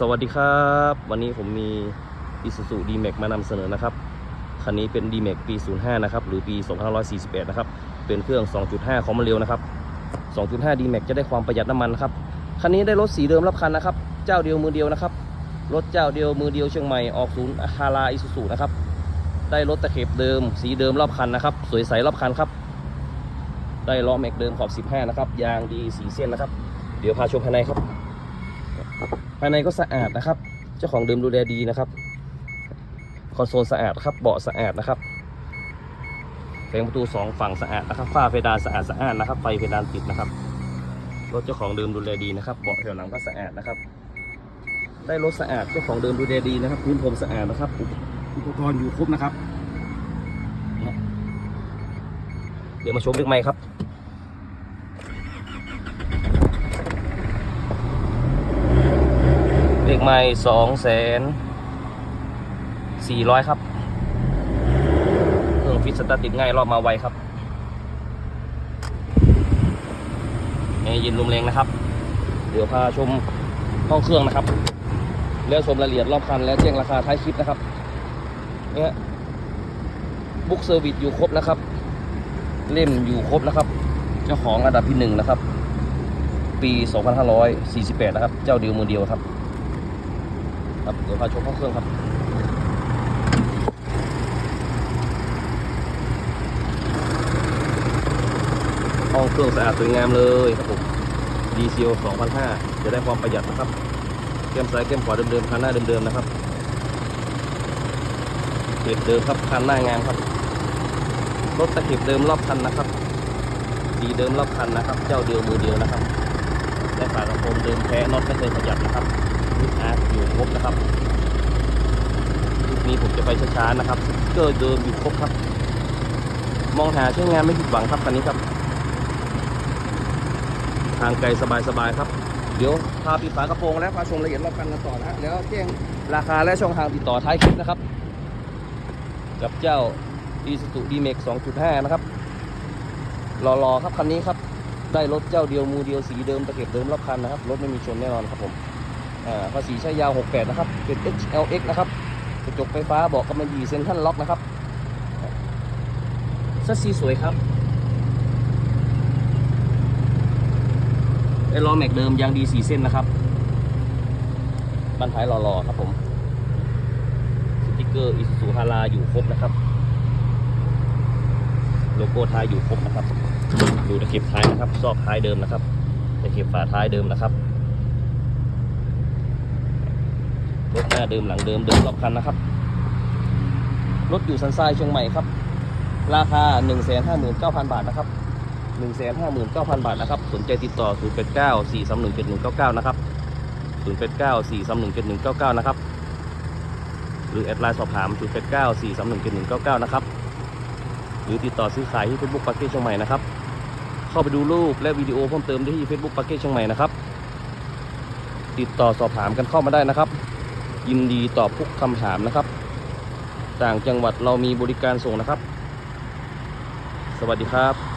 สวัสดีครับ วันนี้ผมมี Isuzu D-Max มานำเสนอนะครับ คันนี้เป็น D-Max ปี 05 นะครับ หรือปี 2548นะครับ เป็นเครื่อง 2.5 ของมันเร็วนะครับ 2.5 D-Max จะได้ความประหยัดน้ำมันนะครับ คันนี้ได้รถสีเดิมรับคันนะครับ เจ้าเดียวมือเดียวนะครับ รถเจ้าเดียวมือเดียวเชียงใหม่ ออกศูนย์ฮาราอิสุสุนะครับ ได้รถตะเข็บเดิม สีเดิมรอบคันนะครับ สวยใสรอบคันครับ ได้ล้อแม็กเดิมขอบ 15 นะครับ ยางดีสีเส้นนะครับ เดี๋ยวพาชมภายในครับ ภายในก็สะอาดนะครับ เจ้าของเดิมดูแลดีนะครับ คอนโซลสะอาดครับ เบาะสะอาดนะครับแผงประตูสองฝั่งสะอาดนะครับ ฝ้าเพดานสะอาดสะอาดนะครับ ไฟเพดานติดนะครับ รถเจ้าของเดิมดูแลดีนะครับ เบาะแถวหลังก็สะอาดนะครับ ได้รถสะอาดเจ้าของเดิมดูแลดีนะครับ พื้นพรมสะอาดนะครับ อุปอุปกรณ์อยู่ครบนะครับ เดี๋ยวมาชมเรื่องใหม่ครับ เลขไม่สองแสนสี่ร้อยครับ เครื่องฟิตสตาร์ติดง่ายรอบมาไวครับแอร์เย็นลมแรงนะครับ เดี๋ยวพาชมห้องเครื่องนะครับ แล้วชมรายละเอียดรอบคัน และแจ้งราคาท้ายคลิปนะครับ เนี่ยบุ๊กเซอร์วิสอยู่ครบนะครับ เล่มอยู่ครบนะครับ เจ้าของอันดับที่หนึ่งนะครับ ปี 2548 นะครับ เจ้าเดียวมือเดียวครับ ครับเดี๋ยวพาชมห้องเครื่องครับห้องเครื่องสะอาดสวยงามเลยครับผมดีเซล2,500จะได้ความประหยัดนะครับแก้มซ้ายแก้มขวาเดิมๆคันหน้าเดิมๆนะครับเก็บเดิมครับคันหน้างามครับรถตะเข็บเดิมรอบคันนะครับดีเดิมรอบคันนะครับ เจ้าเดียวมือเดียวนะครับและฝากระโปรงเดิมแท้น็อตไม่เคยขยับนะครับ ลูกอาอยู่ครบนะครับลูกนี้ผมจะไปช้าๆนะครับสติ๊กเกอร์เดิมอยู่ครบครับ มองหาใช้งานไม่ผิดหวังครับคันนี้ครับ ทางไกลสบายๆครับ เดี๋ยวพาปิดฝากระโปรงและพาชมรายละเอียดรอบคันกันต่อนะฮะแล้วแจ้งราคาและช่องทางติดต่อท้ายคลิปนะครับ กับเจ้าอีซูซูดีเมก2.5 นะครับรอๆครับคันนี้ครับได้รถเจ้าเดียวมือเดียวสีเดิมตะเข็บเดิมรอบคันนะครับ รถไม่มีชนแน่นอนครับผม ภาษีใช้ยาว 68 นะครับ เป็น HLX นะครับ กระจกไฟฟ้าบอกกำมะหยี่เซ็นทรัลล็อกนะครับซัสซีสวยครับไอ้ล้อแม็กเดิมยางดีสีเส้นนะครับบันท้ายรอๆครับผม สติกเกอร์อิซูฮาราอยู่ครบนะครับ โลโก้ท้ายอยู่ครบนะครับ ดูตะเข็บท้ายนะครับ ซอกท้ายเดิมนะครับตะเข็บฝาท้ายเดิมนะครับ รถหน้าเดิมหลังเดิมเดิมรอบคันนะครับ รถอยู่สันทรายเชียงใหม่ครับ ราคา 159,000 บาทนะครับ 159,000 บาทนะครับ สนใจติดต่อ 089 431 7199 นะครับ 089 431 7199 นะครับ หรือแอดไลน์สอบถาม 0 8 9 4 3 1 1 1 9 9 นะครับ หรือติดต่อซื้อขายที่ Facebook ปาเก้เชียงใหม่นะครับ เข้าไปดูรูปและวิดีโอเพิ่มเติมได้ที่ Facebook ปาเก้เชียงใหม่นะครับติดต่อสอบถามกันเข้ามาได้นะครับ ยินดีตอบทุกคำถามนะครับ ต่างจังหวัดเรามีบริการส่งนะครับ สวัสดีครับ